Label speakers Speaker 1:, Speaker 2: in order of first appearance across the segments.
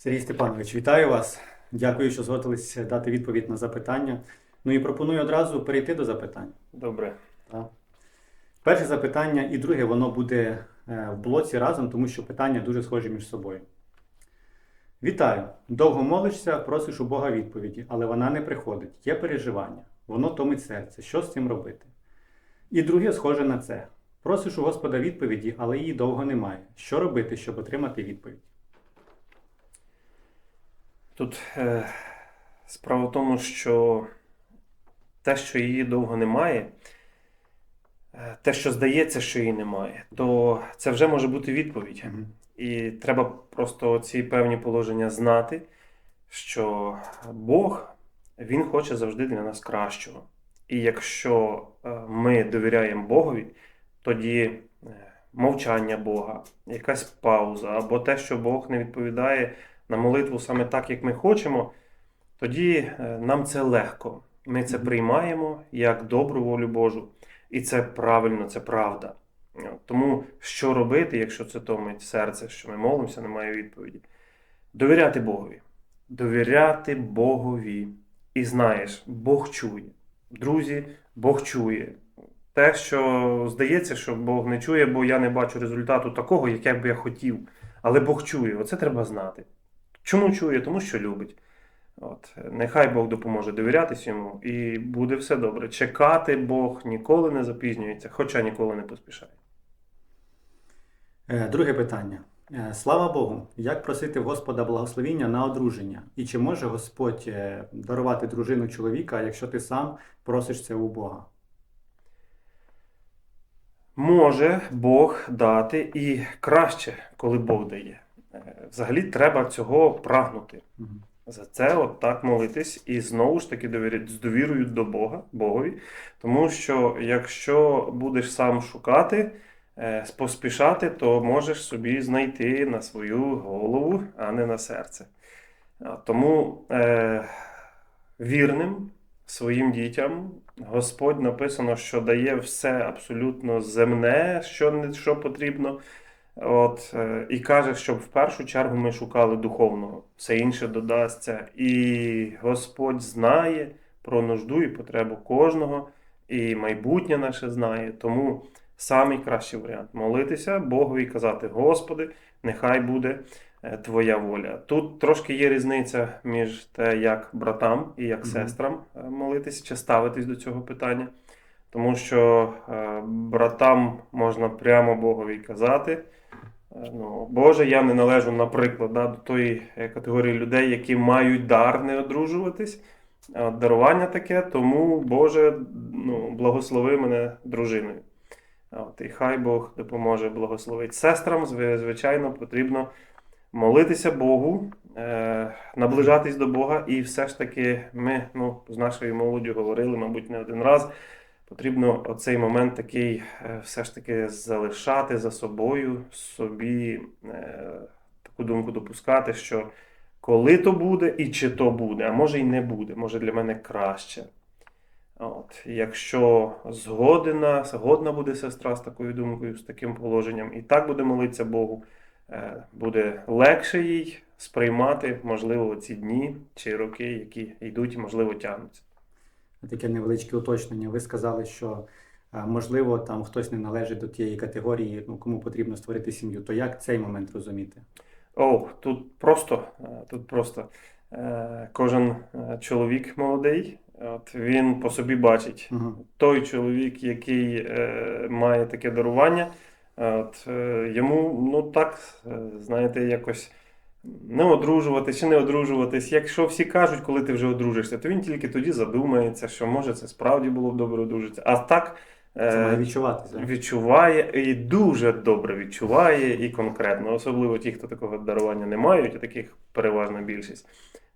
Speaker 1: Сергій Степанович, вітаю вас. Дякую, що згодились дати відповідь на запитання. Ну і пропоную одразу перейти до запитань.
Speaker 2: Добре.
Speaker 1: Так. Перше запитання і друге, воно буде е, в блоці разом, тому що питання дуже схожі між собою. Вітаю! Довго молишся, просиш у Бога відповіді, але вона не приходить. Є переживання, воно томить серце. Що з цим робити? І друге схоже на це. Просиш у Господа відповіді, але її довго немає. Що робити, щоб отримати відповідь?
Speaker 2: Тут е, справа в тому, що те, що її довго немає, е, те, що здається, що її немає, то це вже може бути відповідь. І треба просто ці певні положення знати, що Бог Він хоче завжди для нас кращого. І якщо е, ми довіряємо Богові, тоді е, мовчання Бога, якась пауза, або те, що Бог не відповідає на молитву саме так, як ми хочемо, тоді е, нам це легко. Ми це приймаємо як добру волю Божу. І це правильно, це правда. Тому що робити, якщо це томить серце, що ми молимося, немає відповіді? Довіряти Богові. Довіряти Богові. І знаєш, Бог чує. Друзі, Бог чує. Те, що здається, що Бог не чує, бо я не бачу результату такого, як би я хотів. Але Бог чує, оце треба знати. Чому чує? Тому що любить. От. Нехай Бог допоможе довірятись йому, і буде все добре. Чекати Бог ніколи не запізнюється, хоча ніколи не поспішає.
Speaker 1: Е, Друге питання. Е, Слава Богу, як просити Господа благословіння на одруження? І чи може Господь е, дарувати дружину чоловіка, якщо ти сам просиш це у Бога?
Speaker 2: Може Бог дати і краще, коли Бог дає. Взагалі треба цього прагнути. За це от так молитись і знову ж таки довіряти з довірою до Бога, Богові. Тому що якщо будеш сам шукати, е, поспішати, то можеш собі знайти на свою голову, а не на серце. Тому е, вірним своїм дітям Господь написано, що дає все абсолютно земне, що, що потрібно. От, е, і каже, щоб в першу чергу ми шукали духовного, все інше додасться. І Господь знає про нужду і потребу кожного, і майбутнє наше знає. Тому самий кращий варіант молитися Богові і казати: Господи, нехай буде е, Твоя воля. Тут трошки є різниця між те, як братам і як сестрам е, молитися чи ставитись до цього питання. Тому що братам можна прямо Богові казати. Е, Ну, Боже, я не належу, наприклад, да, до тої е, категорії людей, які мають дар не одружуватись. Дарування таке, тому Боже, ну, благослови мене дружиною. От, і хай Бог допоможе благословити. Сестрам, звичайно, потрібно молитися Богу, е, наближатись до Бога, і все ж таки ми ну, з нашою молоддю говорили, мабуть, не один раз. Потрібно оцей момент такий е, все ж таки залишати за собою, собі е, таку думку допускати, що коли то буде і чи то буде, а може й не буде, може для мене краще. От, якщо згодена, згодна буде сестра з такою думкою, з таким положенням, і так буде молитися Богу, е, буде легше їй сприймати, можливо, ці дні чи роки, які йдуть і, можливо, тягнуться.
Speaker 1: Таке невеличке уточнення. Ви сказали, що е, можливо там хтось не належить до тієї категорії, ну кому потрібно створити сім'ю. То як цей момент розуміти?
Speaker 2: О, тут просто, е, тут просто е, кожен чоловік молодий, от він по собі бачить.
Speaker 1: Угу.
Speaker 2: Той чоловік, який е, має таке дарування, от, е, йому, ну так, знаєте, якось не одружуватись чи не одружуватись. Якщо всі кажуть, коли ти вже одружишся, то він тільки тоді задумається, що може це справді було б добре одружитися. А так. е,
Speaker 1: Це має відчуватися.
Speaker 2: Відчуває і дуже добре відчуває, і конкретно, особливо ті, хто такого дарування не мають, а таких переважна більшість.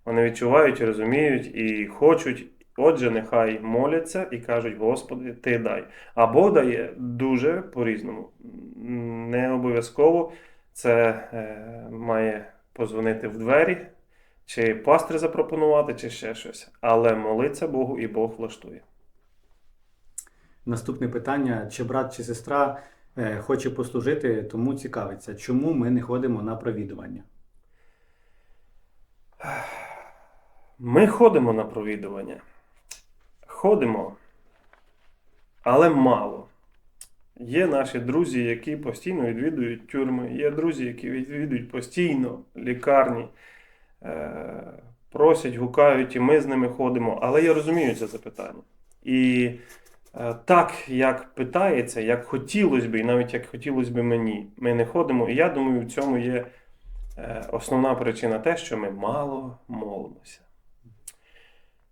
Speaker 2: Вони відчувають, розуміють і хочуть. Отже, нехай моляться і кажуть: Господи, ти дай. Або дає дуже по-різному. Не обов'язково це е, має позвонити в двері, чи пастир запропонувати, чи ще щось. Але молиться Богу, і Бог влаштує.
Speaker 1: Наступне питання: чи брат чи сестра е, хоче послужити, тому цікавиться, чому ми не ходимо на провідування?
Speaker 2: Ми ходимо на провідування. Ходимо, але мало. Є наші друзі, які постійно відвідують тюрми, є друзі, які відвідують постійно лікарні, е, просять, гукають, і ми з ними ходимо. Але я розумію це запитання. І е, так, як питається, як хотілося б, і навіть як хотілося б мені, ми не ходимо. І я думаю, в цьому є е, основна причина те, що ми мало молимося.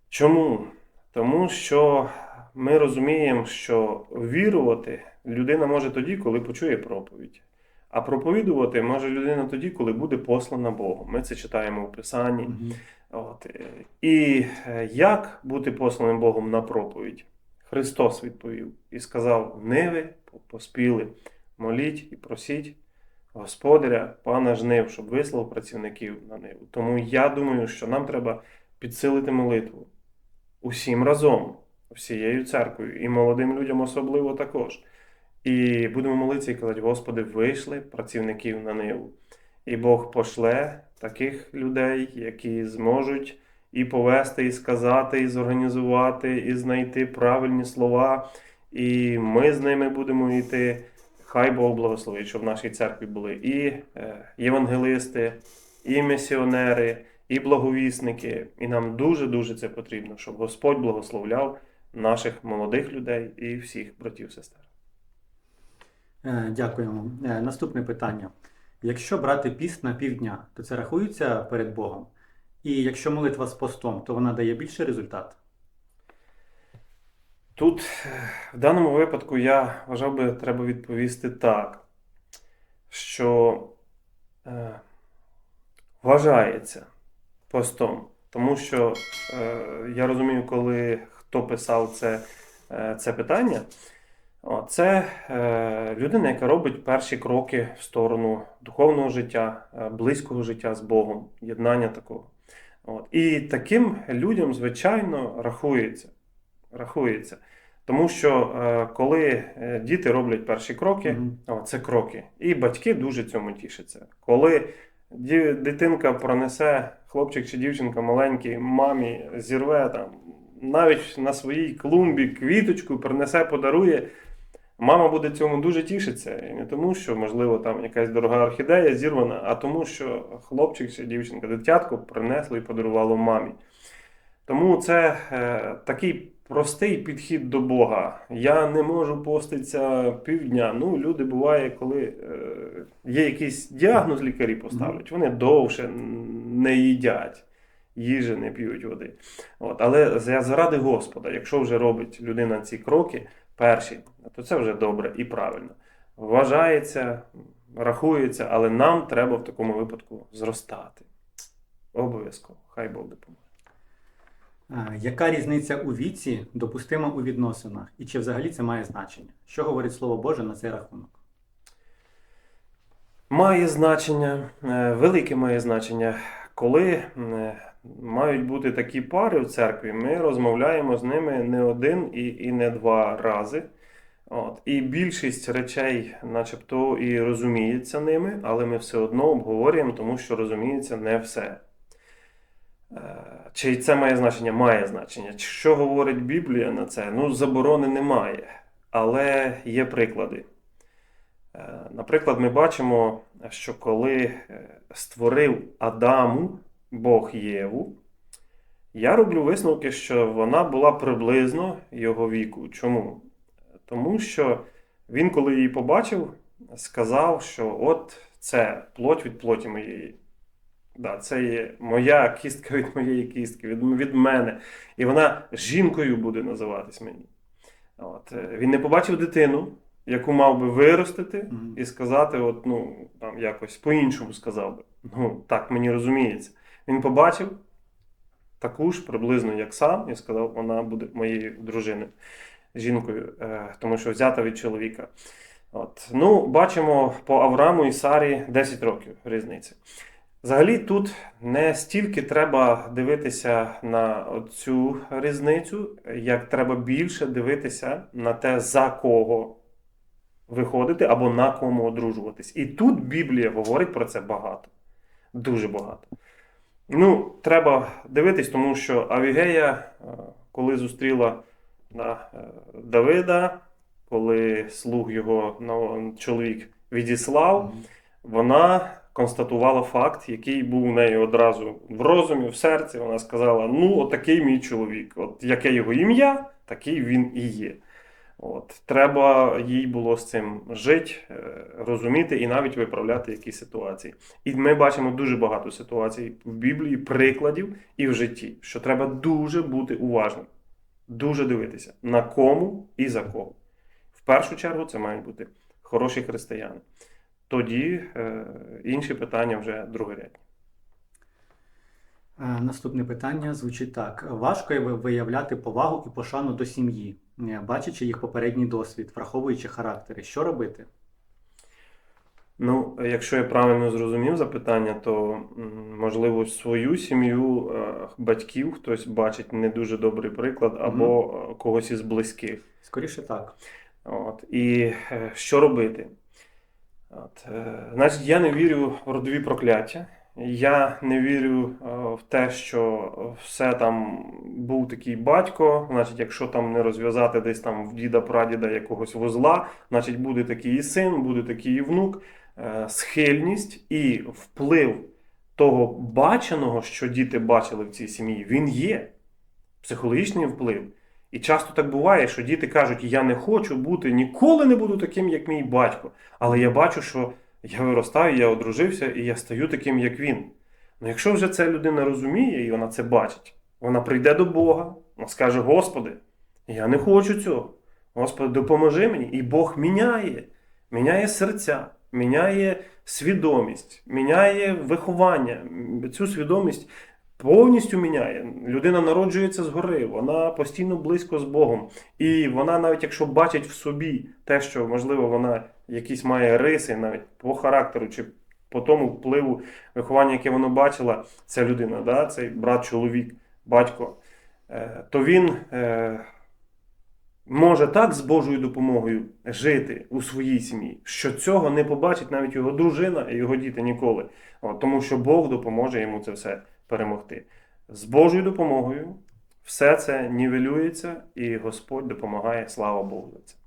Speaker 2: Чому? Тому що ми розуміємо, що вірувати людина може тоді, коли почує проповідь. А проповідувати може людина тоді, коли буде послана Богом. Ми це читаємо в Писанні.
Speaker 1: Мгм.
Speaker 2: От. І е, як бути посланим Богом на проповідь? Христос відповів і сказав: Не ви поспіли, моліть і просіть Господаря, пана жнив, щоб вислав працівників на ниву. Тому я думаю, що нам треба підсилити молитву усім разом, всією церквою, і молодим людям особливо також. І будемо молитися і казати, Господи, вийшли працівників на ниву. І Бог пошле таких людей, які зможуть і повести, і сказати, і зорганізувати, і знайти правильні слова. І ми з ними будемо йти. Хай Бог благословить, щоб в нашій церкві були і е, євангелисти, і місіонери, і благовісники. І нам дуже-дуже це потрібно, щоб Господь благословляв наших молодих людей і всіх братів сестер.
Speaker 1: Е, Дякуємо. Е, Наступне питання. Якщо брати піст на півдня, то це рахується перед Богом? І якщо молитва з постом, то вона дає більший результат?
Speaker 2: Тут е, в даному випадку я вважав би, треба відповісти так, що е, вважається постом. Тому що е, я розумію, коли хто писав це, е, це питання, це е, людина, яка робить перші кроки в сторону духовного життя, е, близького життя з Богом, єднання такого. От. І таким людям, звичайно, рахується. рахується. Тому що е, коли діти роблять перші кроки,
Speaker 1: Мгм.
Speaker 2: о, це кроки, і батьки дуже цьому тішаться. Коли дитинка пронесе, хлопчик чи дівчинка маленький, мамі зірве там, навіть на своїй клумбі квіточку принесе, подарує, мама буде цьому дуже тішитися. І не тому, що, можливо, там якась дорога орхідея зірвана, а тому, що хлопчик чи дівчинка, дитятко принесло і подарувало мамі. Тому це е, такий простий підхід до Бога. Я не можу поститися півдня. Ну, люди буває, коли е, є якийсь діагноз, лікарі поставлять, вони довше не їдять. Їжі не п'ють води. От, але заради Господа, якщо вже робить людина ці кроки перші, то це вже добре і правильно. Вважається, рахується, але нам треба в такому випадку зростати. Обов'язково. Хай Бог допоможе.
Speaker 1: Яка різниця у віці допустима у відносинах? І чи взагалі це має значення? Що говорить Слово Боже на цей рахунок?
Speaker 2: Має значення, е, велике має значення. Коли е, мають бути такі пари в церкві, ми розмовляємо з ними не один і, і не два рази. От. І більшість речей, начебто, і розуміється ними, але ми все одно обговорюємо, тому що розуміється не все. Е, Чи це має значення? Має значення. Що говорить Біблія на це? Ну, заборони немає, але є приклади. Е, Наприклад, ми бачимо, що коли е, створив Адаму Бог Єву, я роблю висновки, що вона була приблизно його віку. Чому? Тому що він, коли її побачив, сказав, що от це плоть від плоті моєї. Да, це є моя кістка від моєї кістки, від, від мене. І вона жінкою буде називатись мені. От. е, Він не побачив дитину, яку мав би виростити
Speaker 1: Мгм.
Speaker 2: і сказати, от, ну, там, якось по-іншому сказав би. Ну, так мені розуміється. Він побачив таку ж приблизно, як сам, і сказав, вона буде моєю дружиною, жінкою, е, тому що взята від чоловіка. От. Ну, бачимо по Аврааму і Сарі 10 років різниці. Взагалі тут не стільки треба дивитися на цю різницю, як треба більше дивитися на те, за кого виходити або на кому одружуватись. І тут Біблія говорить про це багато. Дуже багато. Ну, треба дивитись, тому що Авігея, е, коли зустріла да, е, Давида, коли слуг його чоловік відіслав, вона констатувала факт, який був у неї одразу в розумі, в серці. Вона сказала: ну, отакий мій чоловік. От яке його ім'я, такий він і є. От, треба їй було з цим жити, е, розуміти і навіть виправляти якісь ситуації. І ми бачимо дуже багато ситуацій в Біблії, прикладів і в житті, що треба дуже бути уважним, дуже дивитися, на кому і за кого. В першу чергу це мають бути хороші християни. Тоді е, інші питання вже другорядні.
Speaker 1: Е, Наступне питання звучить так: важко виявляти повагу і пошану до сім'ї, бачачи їх попередній досвід, враховуючи характери. Що робити?
Speaker 2: Ну, якщо я правильно зрозумів запитання, то можливо свою сім'ю е, батьків хтось бачить не дуже добрий приклад або е, когось із близьких.
Speaker 1: Скоріше так.
Speaker 2: От. І е, що робити? От, е, значить, я не вірю в родові прокляття. Я не вірю е, в те, що все там був такий батько. Значить, якщо там не розв'язати десь там в діда-прадіда якогось вузла, значить буде такий і син, буде такий і внук. Е, Схильність і вплив того баченого, що діти бачили в цій сім'ї, він є. Психологічний вплив. І часто так буває, що діти кажуть: я не хочу бути, ніколи не буду таким, як мій батько. Але я бачу, що я виростаю, я одружився і я стаю таким, як він. Ну, якщо вже ця людина розуміє і вона це бачить, вона прийде до Бога, вона скаже: Господи, я не хочу цього. Господи, допоможи мені. І Бог міняє, міняє серця, міняє свідомість, міняє виховання. Цю свідомість повністю міняє. Людина народжується згори, вона постійно близько з Богом. І вона, навіть якщо бачить в собі те, що можливо вона якісь має риси, навіть по характеру чи по тому впливу виховання, яке вона бачила, ця людина, да, цей брат, чоловік, батько, е, то він е, може так з Божою допомогою жити у своїй сім'ї, що цього не побачить навіть його дружина і його діти ніколи. От, тому що Бог допоможе йому це все перемогти. З Божою допомогою все це нівелюється, і Господь допомагає, слава Богу за це.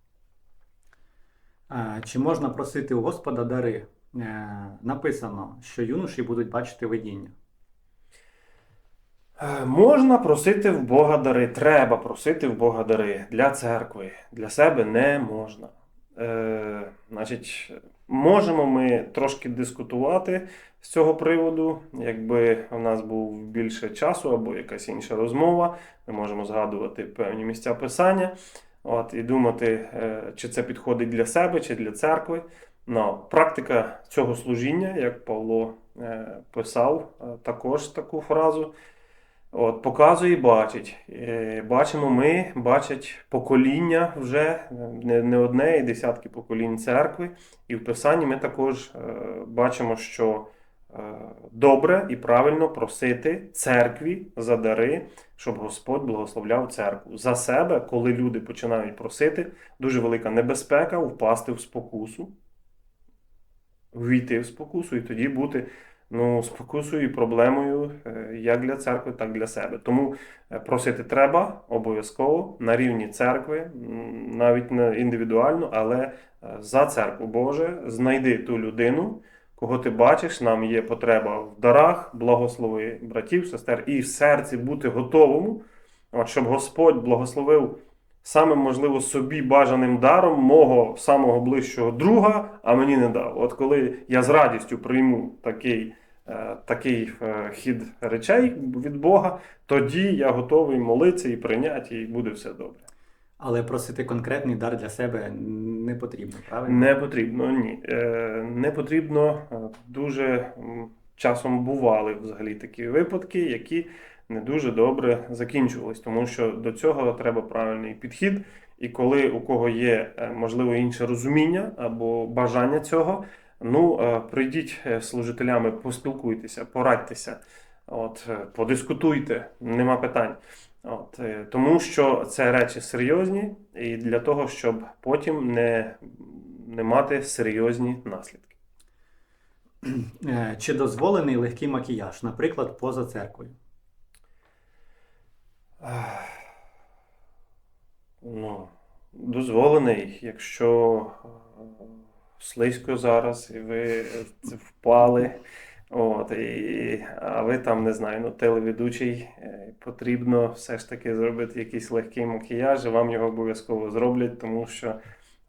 Speaker 1: Чи можна просити у Господа дари? Е, Написано, що юноші будуть бачити видіння.
Speaker 2: Е, Можна просити в Бога дари, треба просити в Бога дари для церкви, для себе не можна. Е, значить, можемо ми трошки дискутувати з цього приводу. Якби у нас був більше часу або якась інша розмова, ми можемо згадувати певні місця писання от, і думати, е, чи це підходить для себе, чи для церкви. Ну, практика цього служіння, як Павло е, писав е, також таку фразу. От, показує і бачить. Бачимо ми, бачать покоління вже не, не одне, і десятки поколінь церкви. І в Писанні ми також бачимо, що добре і правильно просити церкві за дари, щоб Господь благословляв церкву. За себе, коли люди починають просити, дуже велика небезпека впасти в спокусу, ввійти в спокусу і тоді бути ну, спокусою і проблемою е, як для церкви, так і для себе. Тому е, просити треба обов'язково на рівні церкви, навіть не індивідуально, але е, за церкву Боже, знайди ту людину, кого ти бачиш, нам є потреба в дарах, благослови братів, сестер, і в серці бути готовому, от, щоб Господь благословив самим, можливо, собі бажаним даром мого самого ближчого друга, а мені не дав. От коли я з радістю прийму такий, е, такий е, хід речей від Бога, тоді я готовий молитися і прийняти, і буде все добре.
Speaker 1: Але просити конкретний дар для себе не потрібно, правильно?
Speaker 2: Не потрібно, ні. Е, Не потрібно. Е, Дуже часом бували взагалі такі випадки, які не дуже добре закінчувались, тому що до цього треба правильний підхід. І коли у кого є е, можливо інше розуміння або бажання цього, ну прийдіть служителями, поспілкуйтеся, порадьтеся, от, подискутуйте, нема питань. От, е, тому що це речі серйозні, і для того, щоб потім не, не мати серйозні наслідки.
Speaker 1: Е, Чи дозволений легкий макіяж, наприклад, поза церквою?
Speaker 2: Ну, дозволений, якщо е, слизько зараз, і ви е, впали, от, і, а ви там, не знаю, ну, телеведучий, е, потрібно все ж таки зробити якийсь легкий макіяж, і вам його обов'язково зроблять, тому що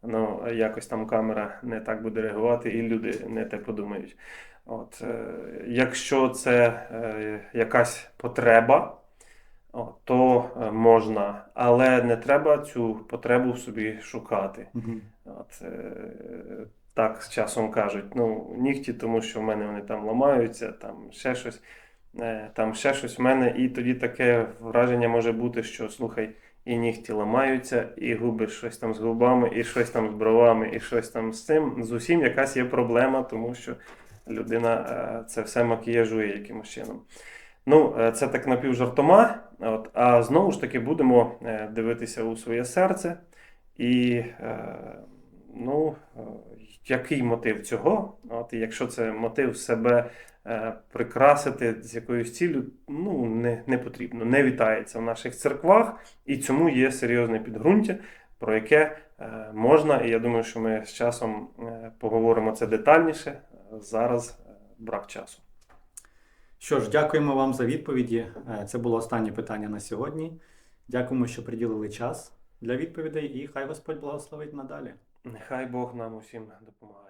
Speaker 2: ну, якось там камера не так буде реагувати, і люди не те подумають. От, е, якщо це е, якась потреба, то можна, але не треба цю потребу в собі шукати. От, так з часом кажуть, ну, нігті, тому що в мене вони там ламаються, там ще щось, е, там ще щось в мене, і тоді таке враження може бути, що слухай, і нігті ламаються, і губи щось там з губами, і щось там з бровами, і щось там з цим. З усім якась є проблема, тому що людина е, це все макіяжує якимось чином. Ну, е, це так напівжартома, от, а знову ж таки будемо дивитися у своє серце. І ну, який мотив цього? От, і якщо це мотив себе е, прикрасити з якоюсь ціллю, ну, не, не потрібно, не вітається в наших церквах, і цьому є серйозне підґрунтя, про яке е, можна, і я думаю, що ми з часом е, поговоримо це детальніше. Зараз брак часу.
Speaker 1: Що ж, дякуємо вам за відповіді. Це було останнє питання на сьогодні. Дякуємо, що приділили час для відповідей, і хай Господь благословить надалі.
Speaker 2: Нехай Бог нам усім допомагає.